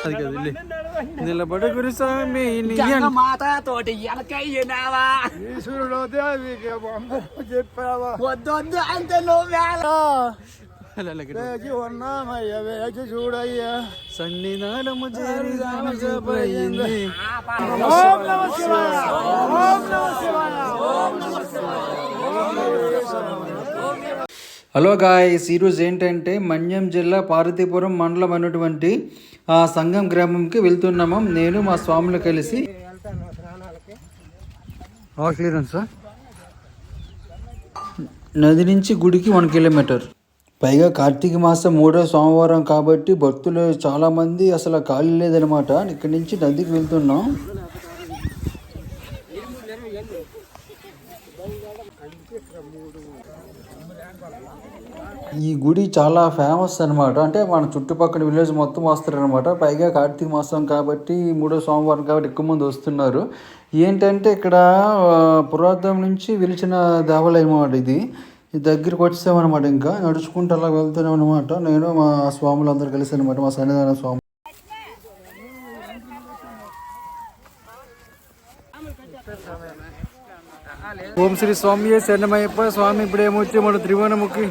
అది కదా ఇల్లు. నిలబడ గురి స్వామి నీ మాత తోటి ఎలకయ్యనావా ఈశ్వరుడు దేవికి అందరూ చెప్పావా వద్దొద్దు అంటే నువ్వు అలా అలాగే. వేచి ఉన్నామయ్య వేచి చూడయ్యా సన్నిధానము చేరి జపయింది. ఓం నమ శివాయ ఓం నమ శివాయ హలో గాయస్ ఈరోజు ఏంటంటే మన్యం జిల్లా పార్వతీపురం మండలం అన్నటువంటి ఆ సంగం గ్రామంకి వెళ్తున్నాము. నేను మా స్వాములు కలిసి. క్లియరెన్స్ నది నుంచి గుడికి వన్ కిలోమీటర్. పైగా కార్తీక మాసం మూడో సోమవారం కాబట్టి భక్తులు చాలామంది అసలు ఖాళీ లేదనమాట ఇక్కడి నుంచి నదికి వెళ్తున్నాం. ఈ గుడి చాలా ఫేమస్ అన్నమాట. అంటే మన చుట్టుపక్కల విలేజ్ మొత్తం వస్తారనమాట పైగా కార్తీక మాసం కాబట్టి మూడో సోమవారం కాబట్టి ఎక్కువ మంది వస్తున్నారు. ఏంటంటే ఇక్కడ పురాతనం నుంచి వెలిచిన దేవాలయం అన్నమాట ఇది. ఈ దగ్గరికి వచ్చేసామన్నమాట ఇంకా. నడుచుకుంటూ అలా వెళ్తున్నాం అనమాట నేను మా స్వాములు అందరు కలిసి అనమాట మా సన్నిధాన స్వామి ఓం శ్రీ స్వామి శరణమయ్యప్ప. స్వామి ఇప్పుడు ఏమొచ్చి మన త్రివేణముఖి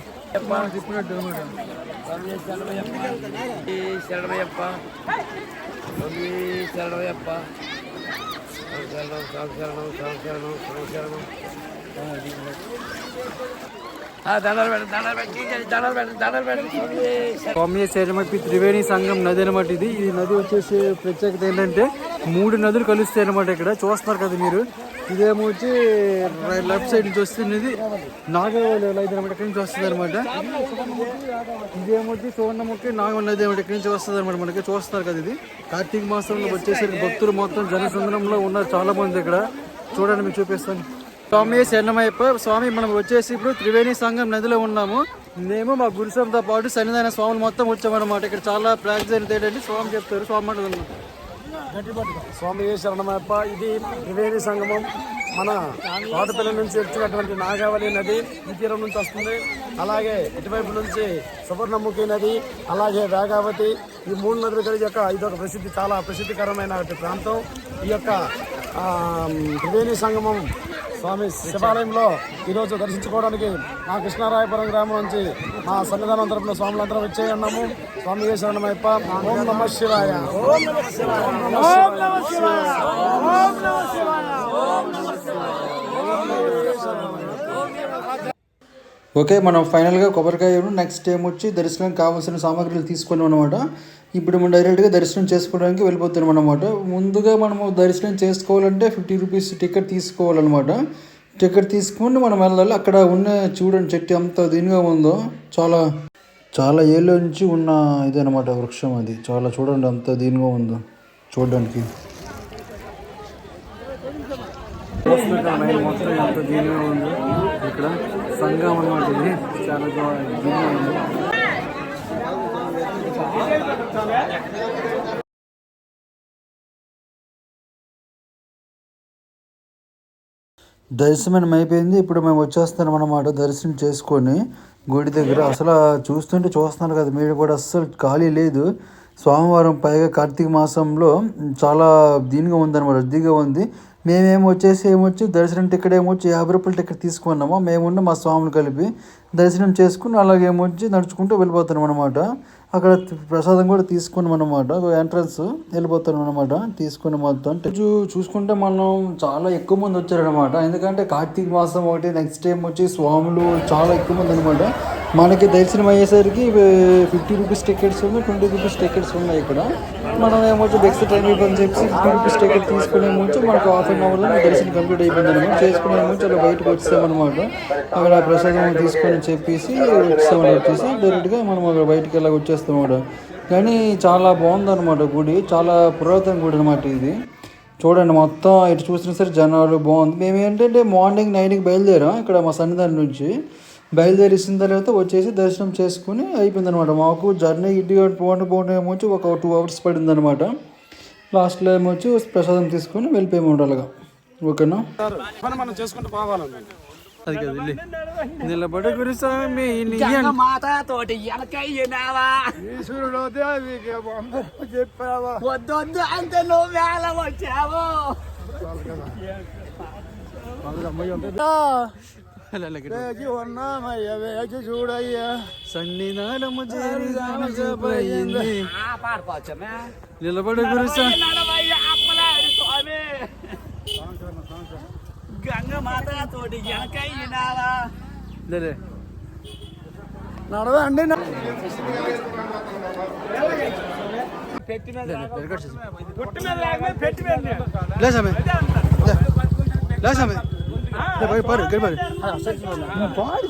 శరణమయ్యప్ప శరణమయ్యప్ప శరణం శరణం శరణం శరణం దండలు పెట్టు స్వామి త్రివేణి సంఘం నది అనమాట ఇది. ఈ నది వచ్చేసి ప్రత్యేకత ఏంటంటే మూడు నదులు కలుస్తాయి అనమాట ఇక్కడ. చూస్తున్నారు కదా మీరు. ఇదేమో వచ్చి లెఫ్ట్ సైడ్ నుంచి వస్తున్నది నాగవల్లి అయితే ఇది అనమాట ఇక్కడి నుంచి వస్తుంది అనమాట ఇదేమో వచ్చి సువర్ణముఖి నాగవల్లి నది అనమాట ఇక్కడి నుంచి వస్తుంది అనమాట మనకి. చూస్తున్నారు కదా ఇది. కార్తీక మాసంలో వచ్చేసరికి భక్తులు మొత్తం జనసంద్రంలో ఉన్నారు. చాలా మంది ఇక్కడ. చూడండి మీకు చూపిస్తాను. స్వామి శరణమయ్యప్ప స్వామి మనం వచ్చేసి ఇప్పుడు త్రివేణి సంఘం నదిలో ఉన్నాము. మేము మా గురుసంతో పాటు సన్నిధాన స్వాములు మొత్తం వచ్చామన్నమాట. ఇక్కడ చాలా ప్రాక్టీస్ అయినది ఏంటంటే స్వామి చెప్తారు స్వామి మాట స్వామి శరణమయ్యప్ప ఇది త్రివేణి సంగమం. మన తోటపల్లి నుంచి వచ్చినటువంటి నాగావళి నది ఈ తీరం నుంచి వస్తుంది. అలాగే ఇటువైపు నుంచి సువర్ణముఖి నది అలాగే వేగావతి. ఈ మూడు నదులు కలిసి యొక్క ఇదొక ప్రసిద్ధి చాలా ప్రసిద్ధికరమైన ప్రాంతం. ఈ యొక్క త్రివేణి సంగమం స్వామి శివాలయంలో ఈరోజు దర్శించుకోవడానికి మా కృష్ణారాయపురం గ్రామం నుంచి మా సన్నిధానం తరపున స్వాములందరం వచ్చే ఉన్నాము. స్వామి శరణమయ్యప్ప ఓం నమ శివాయ. ఓం నమ శివాయ. ఓం నమ శివాయ. ఓం నమ శివాయ. ఓం నమ ఓకే మనం ఫైనల్గా కొబ్బరికాయ నెక్స్ట్ టైం వచ్చి దర్శనం కావాల్సిన సామాగ్రిలు తీసుకున్నాం అనమాట ఇప్పుడు మనం డైరెక్ట్గా దర్శనం చేసుకోవడానికి వెళ్ళిపోతున్నాం అనమాట ముందుగా మనము దర్శనం చేసుకోవాలంటే ఫిఫ్టీ రూపీస్ టికెట్ తీసుకోవాలన్నమాట. టికెట్ తీసుకొని మనం వెళ్ళాలి. అక్కడ ఉన్న చూడండి చెట్టు ఎంత దీనిగా ఉందో. చాలా చాలా ఏళ్ళ నుంచి ఉన్న ఇదనమాట వృక్షం అది. చాలా చూడండి అంత దీనిగా ఉందో చూడడానికి. మొత్తం ఎంత దీనిగా ఉందో ఇక్కడ సంఘం అనమాట ఇది. చాలా దీనిగా ఉంది. దర్శనం అయిపోయింది ఇప్పుడు మేము వచ్చేస్తున్నాం అన్నమాట దర్శనం చేసుకొని గుడి దగ్గర. అసలు చూస్తుంటే చూస్తున్నారు కదా మీరు కూడా అస్సలు ఖాళీ లేదు. సోమవారం పైగా కార్తీక మాసంలో చాలా దీనిగా ఉందన్నమాట రద్దీగా ఉంది. మేమేమో వచ్చేసి ఏమొచ్చి దర్శనం టికెట్ ఏమొచ్చి యాభై రూపాయల టికెట్ తీసుకున్నాము మేమున్న మా స్వాములు కలిపి దర్శనం చేసుకుని అలాగేమొచ్చి నడుచుకుంటూ వెళ్ళిపోతున్నాం అనమాట అక్కడ ప్రసాదం కూడా తీసుకున్నాం అనమాట ఎంట్రన్స్ వెళ్ళిపోతున్నాం అనమాట తీసుకుని మొత్తం చూ- చూసుకుంటే మనం చాలా ఎక్కువ మంది వచ్చారనమాట ఎందుకంటే కార్తీక మాసం ఒకటి నెక్స్ట్ టైం వచ్చి స్వాములు చాలా ఎక్కువ మంది అనమాట మనకి దర్శనం అయ్యేసరికి ఫిఫ్టీ రూపీస్ టికెట్స్ ఉన్నాయి ట్వంటీ రూపీస్ టికెట్స్ ఉన్నాయి ఇక్కడ. మనం ఏమొచ్చి నెక్స్ట్ టైం అయిపోయింది చెప్పి ఫిఫ్టీ రూపీస్ టికెట్ తీసుకునే ముందు మనకు హాఫ్ అన్ అవర్లో దర్శనం కంప్లీట్ అయిపోయింది అనమాట. చేసుకునే ముందు అలా బయటకు వచ్చామన్నమాట అక్కడ ప్రసాదం తీసుకొని చెప్పేసి వచ్చామని వచ్చేసి డైరెక్ట్గా మనం అక్కడ బయటికి వెళ్ళి వచ్చేస్తామన్నమాట. కానీ చాలా బాగుందన్నమాట గుడి. చాలా పురాతన గుడి అనమాట ఇది. చూడండి మొత్తం ఇటు చూసినా సరే జనాలు బాగుంది. మేము ఏంటంటే మార్నింగ్ నైన్కి బయలుదేరాం ఇక్కడ మా సన్నిధానం నుంచి. బయలుదేరిసిన తర్వాత వచ్చేసి దర్శనం చేసుకుని అయిపోయింది అనమాట మాకు జర్నీ ఇటు పోండి పోండి ఏమో వచ్చి ఒక టూ అవర్స్ పడింది అనమాట లాస్ట్లో ఏమో వచ్చి ప్రసాదం తీసుకొని వెళ్ళిపోయాము అలాగా ఓకేనా? మనం చేసుకుంటూ పోవాలండి అది కదా నిలబడి గురి స్వామి నీ మాత తోటి వెనకయ్యినావా ఈశ్వరుడు దేవికి అందరూ చెప్పావా? వద్దొద్దు అంటే నువ్వు వేళ వచ్చావు. వేచి ఉన్నామయ్య వేచి చూడయ్యా సన్నిధానము చేరి పోయింది ఆ పాడుకోవచ్చమే నిలబడి గురి గంగ మాత తోటి లేలే. నడవండి పెట్టి మీద. పుట్టి మీద మీద பாரு பாரு பாரு. பாரு